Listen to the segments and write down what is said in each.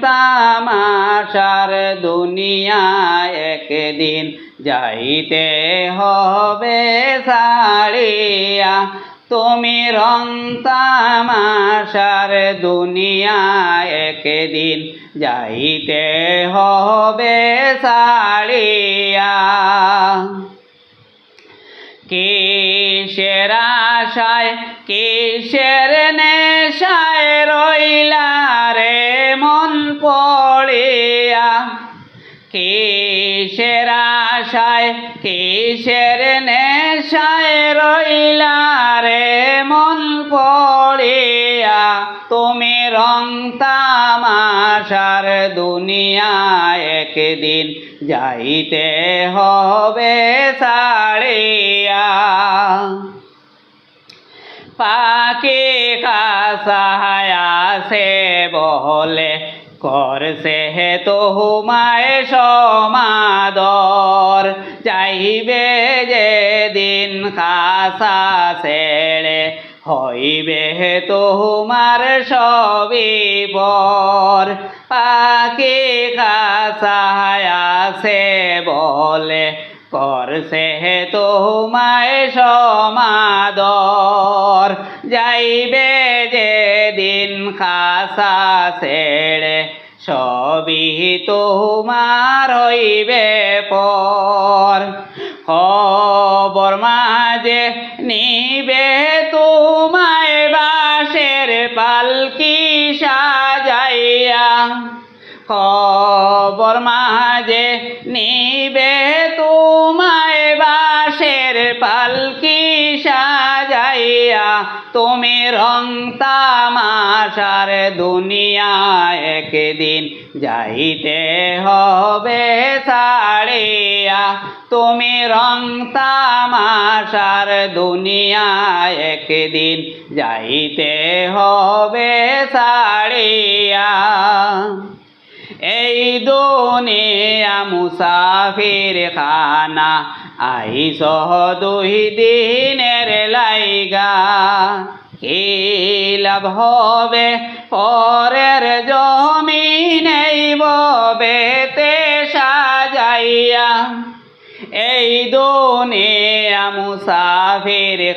তামাশার দুনিয়া একদিন যাইতে হবে সাড়িয়া তুমি রং তামাশার দুনিয়া একদিন যাইতে হবে সাড়িয়া কিসের আশায়, কিসের নেশায় কিসের আশায়, কিসের নেশায় রইলা রে মন পড়িয়া? তুমি রং তামাশার দুনিয়া একদিন যাইতে হবে সাড়িয়া পাখি কাসায়া সে বলে করছে হে তোমায় সমাদর। চাইবে যে দিন খাসা ছেড়ে, হইবে হে তোমার সবই পর। পাখি কাসায়া সে বলে করছে হে তোমায় সমাদর। দিন খাসা ছেড়ে সবই তোমার হইবে পর। খবর মাঝে নিবে তোমায় বাসের পালকি সাজাইয়া। খবর মাঝে নিবে তোমায় বাসের পালকি সাজাইয়া তুমি রং তামাশার দুনিয়া একদিন যাইতে হবে ছাড়িয়া। তুমি রং তামাশার দুনিয়া একদিন যাইতে হবে ছাড়িয়া। এই দুনিয়া মুসাফির খানা আই সহ দুই দিনের লাইগা। কি লাভ হবে? পরের জমিন এই বেতে সাজাইয়া। এই দুনিয়া মুসাফির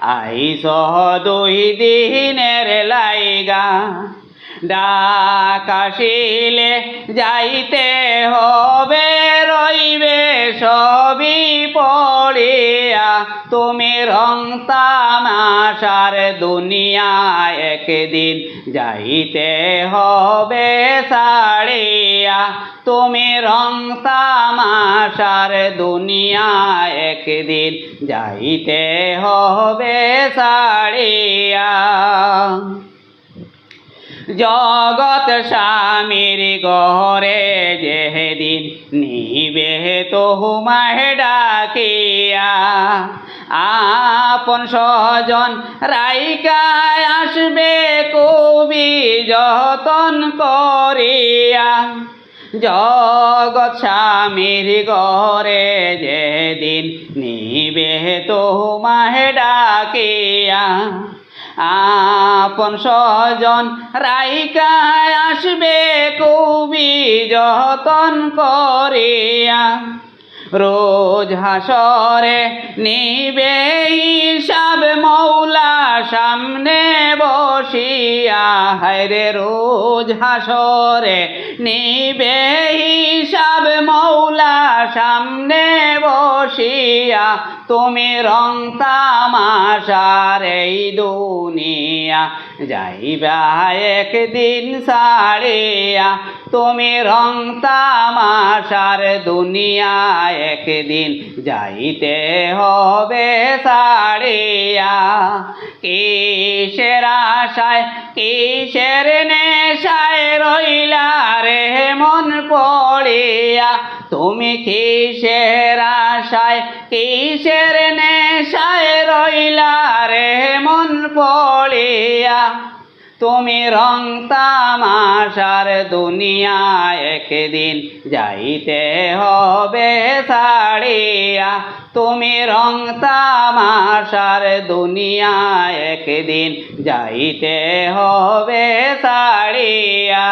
আই সহ দুই দিনের লাইগা। ডাকাশিলে যাইতে হবে রইবে সবই পড়িয়া, তুমি রং তামাশার দুনিয়া একদিন যাইতে হবে সাড়িয়া তুমি রং তামাশার দুনিয়া একদিন যাইতে হবে সাড়িয়া জগৎ স্বামীর গহরে যেদিন নিবে তোমায় ডাকিয়া। আপন সজন রাইকায় আসবে কবি যতন করিয়া। জগৎ স্বামীর গরে যেদিন নিবে তোমায় ডাকিয়া। আপন সজন রাইকায় আসবে কবি যতন করিয়া। রোজ হাসরে নিবে হিসাব মৌলা সামনে বসিয়া। হায়রে রোজ হাসরে নিবে হিসাব মৌলা সামনে বসিয়া। তুমি রং তামাশার এই দুনিয়া। যাইবা একদিন সাড়িয়া তুমি রং তামাশার দুনিয়া একদিন যাইতে হবে সাড়িয়া কিসের আশায়, কিসের নেশায় রইলা রে মন পড়িয়া? তুমি কিসের আশায় কিসের নেশায় রইলা রে মন পড়িয়া? তুমি রং তামাশার দুনিয়া একদিন যাইতে হবে ছাড়িয়া। তুমি রং তামাশার দুনিয়া একদিন যাইতে হবে ছাড়িয়া।